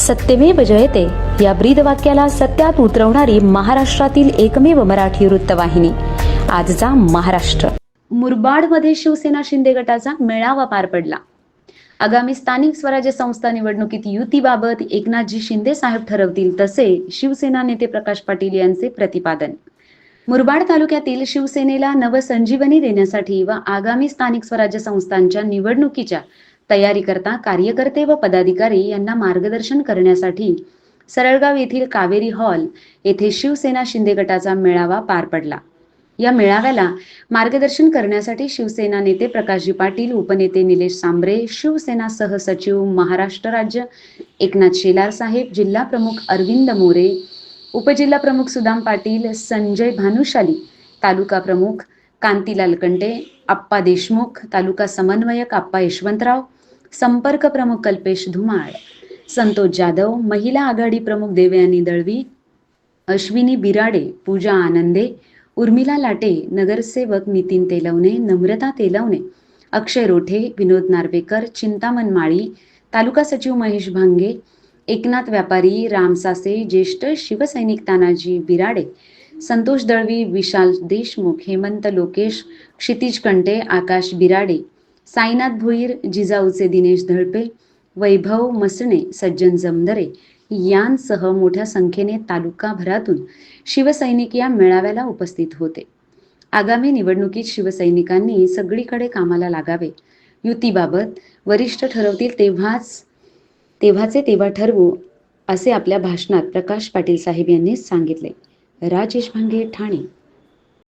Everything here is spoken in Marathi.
सत्यमेव जयते. या ब्रीद वाक्याला सत्यात उतरवणारी महाराष्ट्रातील एकमेव मराठी वृत्तवाहिनी. आजचा महाराष्ट्र. मुरबाडमध्ये शिवसेना शिंदे गटाचा मेळावा पार पडला. आगामी स्थानिक स्वराज्य संस्था निवडणुकीत युतीबाबत एकनाथजी शिंदे साहेब ठरवतील तसे शिवसेना नेते प्रकाश पाटील यांचे प्रतिपादन. मुरबाड तालुक्यातील शिवसेनेला नवसंजीवनी देण्यासाठी व आगामी स्थानिक स्वराज्य संस्थांच्या निवडणुकीच्या तयारीकरता कार्यकर्ते व पदाधिकारी यांना मार्गदर्शन करण्यासाठी सरळगाव येथील कावेरी हॉल येथे शिवसेना शिंदे गटाचा मेळावा पार पडला. या मेळाव्याला मार्गदर्शन करण्यासाठी शिवसेना नेते प्रकाशजी पाटील उपनेते निलेश सांबरे शिवसेना सहसचिव महाराष्ट्र राज्य एकनाथ शेलार साहेब जिल्हा प्रमुख अरविंद मोरे उपजिल्हा प्रमुख सुदाम पाटील संजय भानुशाली तालुका प्रमुख कांतीलाल कंटे आप्पा देशमुख तालुका समन्वयक आप्पा यशवंतराव संपर्क प्रमुख कल्पेश धुमाळ संतोष जाधव महिला आघाडी प्रमुख देवयानी दळवी अश्विनी बिराडे पूजा आनंदे उर्मिला लाटे नगरसेवक नितीन तेलवणे नम्रता तेलवणे अक्षय रोठे विनोद नार्वेकर चिंतामन माळी तालुका सचिव महेश भांगे एकनाथ व्यापारी राम सासे ज्येष्ठ शिवसैनिक तानाजी बिराडे संतोष दळवी विशाल देशमुख हेमंत लोकेश क्षितिज कंटे आकाश बिराडे साईनाथ भोईर जिजाऊचे दिनेश धळपे वैभव मसणे सज्जन जमदरे यांसह मोठ्या संख्येने तालुकाभरातून शिवसैनिक या मेळाव्याला उपस्थित होते. आगामी निवडणुकीत शिवसैनिकांनी सगळीकडे कामाला लागावे. युतीबाबत वरिष्ठ ठरवतील तेव्हाच तेव्हाचे तेव्हा ठरवू असे आपल्या भाषणात प्रकाश पाटील साहेब यांनी सांगितले. राजेश भांगे ठाणे.